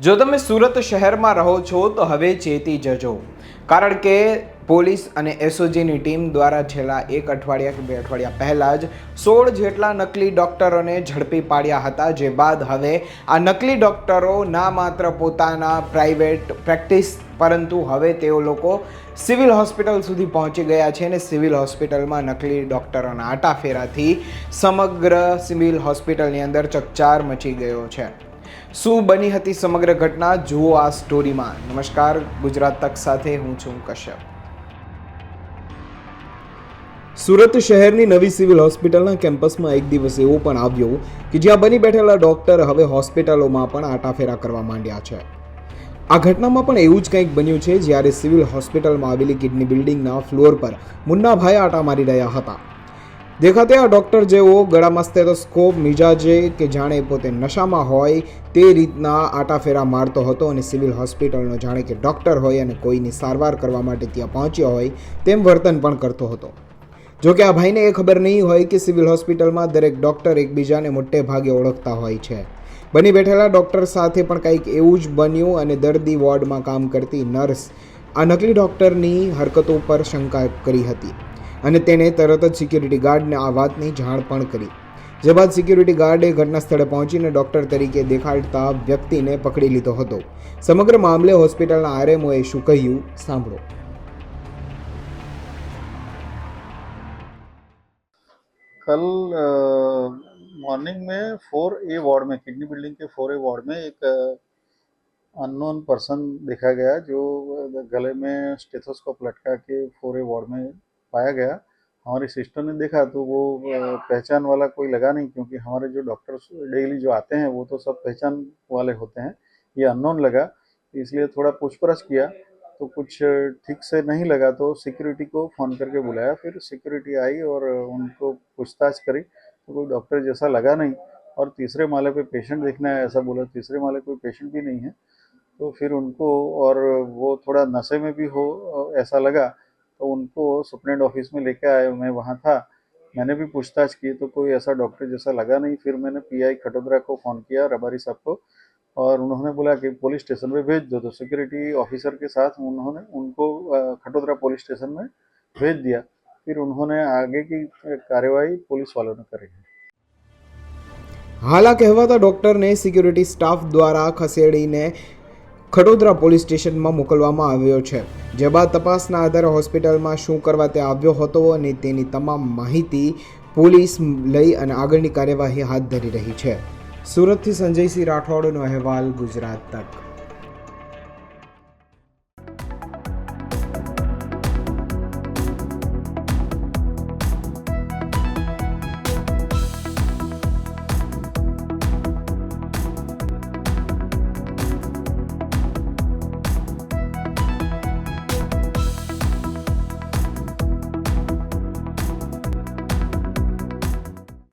જો તમે સુરત શહેરમાં રહો છો, તો હવે ચેતી જજો. કારણ કે પોલીસ અને એસઓજીની ટીમ દ્વારા છેલ્લા એક અઠવાડિયા કે બે અઠવાડિયા પહેલાં જ સોળ જેટલા નકલી ડોક્ટરોને ઝડપી પાડ્યા હતા, જે બાદ હવે આ નકલી ડોક્ટરો ના માત્ર પોતાના પ્રાઇવેટ પ્રેક્ટિસ, પરંતુ હવે તેઓ લોકો સિવિલ હોસ્પિટલ સુધી પહોંચી ગયા છે અને સિવિલ હોસ્પિટલમાં નકલી ડોક્ટરોના આટાફેરાથી સમગ્ર સિવિલ હોસ્પિટલની અંદર ચકચાર મચી ગયો છે. શું બની હતી સમગ્ર ઘટના? જુઓ આ સ્ટોરીમાં નમસ્કાર, ગુજરાત તક સાથે હું છું કશ્યપ. સુરત શહેરની નવી સિવિલ હોસ્પિટલના કેમ્પસમાં એક દિવસ એવો પણ આવ્યો કે જ્યાં બની બેઠેલા ડોક્ટર હવે હોસ્પિટલોમાં પણ આટાફેરા કરવા માંડ્યા છે. આ ઘટનામાં પણ એવું જ કંઈક બન્યું છે જ્યારે સિવિલ હોસ્પિટલમાં આવેલી કિડની બિલ્ડિંગના ફ્લોર પર મુન્નાભાઈ આટા મારી રહ્યા હતા. દેખાતે આ ડૉક્ટર જેવો ગળામાં સ્ટેથોસ્કોપ, મિજાજે કે જાણે પોતે નશામાં હોય તે રીતના આટાફેરા મારતો હતો અને સિવિલ હોસ્પિટલનો જાણે કે ડૉક્ટર હોય અને કોઈની સારવાર કરવા માટે ત્યાં પહોંચ્યો હોય તેમ વર્તન પણ કરતો હતો. જો કે આ ભાઈને એ ખબર નહીં હોય કે સિવિલ હોસ્પિટલમાં દરેક ડૉક્ટર એકબીજાને મોટે ભાગે ઓળખતા હોય છે. બની બેઠેલા ડૉક્ટર સાથે પણ કંઈક એવું જ બન્યું અને દર્દી વોર્ડમાં કામ કરતી નર્સ આ નકલી ડૉક્ટરની હરકતો પર શંકા કરી હતી. અને તેણે તરત જ સિક્યુરિટી ગાર્ડને આ વાતની જાણ પણ કરી જે બાદ સિક્યુરિટી ગાર્ડે ઘટના સ્થળે પહોંચીને ડૉક્ટર તરીકે દેખાડતા વ્યક્તિને પકડી લીધો હતો સમગ્ર મામલે હોસ્પિટલના આરએમઓએ શું કહ્યું સાંભળો कल मॉर्निंग में फोर ए वार्ड में किडनी बिल्डिंग के फोर ए वार्ड में एक अननोन पर्सन देखा गया जो गले में स्टेथोस्कोप लटका के फोर ए वार्ड में पाया गया, हमारी सिस्टर ने देखा तो वो पहचान वाला कोई लगा नहीं क्योंकि हमारे जो डॉक्टर्स डेली जो आते हैं वो तो सब पहचान वाले होते हैं, ये अननोन लगा, इसलिए थोड़ा पूछपरछ किया तो कुछ ठीक से नहीं लगा तो सिक्योरिटी को फ़ोन करके बुलाया, फिर सिक्योरिटी आई और उनको पूछताछ करी तो कोई डॉक्टर जैसा लगा नहीं, और तीसरे माले पे पेशेंट देखना है, ऐसा बोला, तीसरे माले कोई पेशेंट भी नहीं है तो फिर उनको और वो थोड़ा नशे में भी हो ऐसा लगा तो उनको सुप्रेंट ऑफिस में लेके आए मैं वहाँ था मैंने भी पूछताछ की तो कोई ऐसा डॉक्टर जैसा लगा नहीं फिर मैंने पीआई खटोदरा को फ़ोन किया रबारी साहब को और उन्होंने बोला कि पुलिस स्टेशन में भेज दो तो सिक्योरिटी ऑफिसर के साथ उन्होंने उनको अ, खटोदरा पुलिस स्टेशन में भेज दिया फिर उन्होंने आगे की कार्यवाही पुलिस वालों ने करी હાલ આ કહેવાતા ડૉક્ટરને સિક્યુરિટી સ્ટાફ દ્વારા ખસેડીને ખડોદરા પોલીસ સ્ટેશનમાં મોકલવામાં આવ્યો છે. જે બાદ તપાસના આધારે હોસ્પિટલમાં શું કરવા તે આવ્યો હતો અને તેની તમામ માહિતી પોલીસ લઈ અને આગળની કાર્યવાહી હાથ ધરી રહી છે. સુરતથી સંજયસિંહ રાઠોડનો અહેવાલ ગુજરાત તક.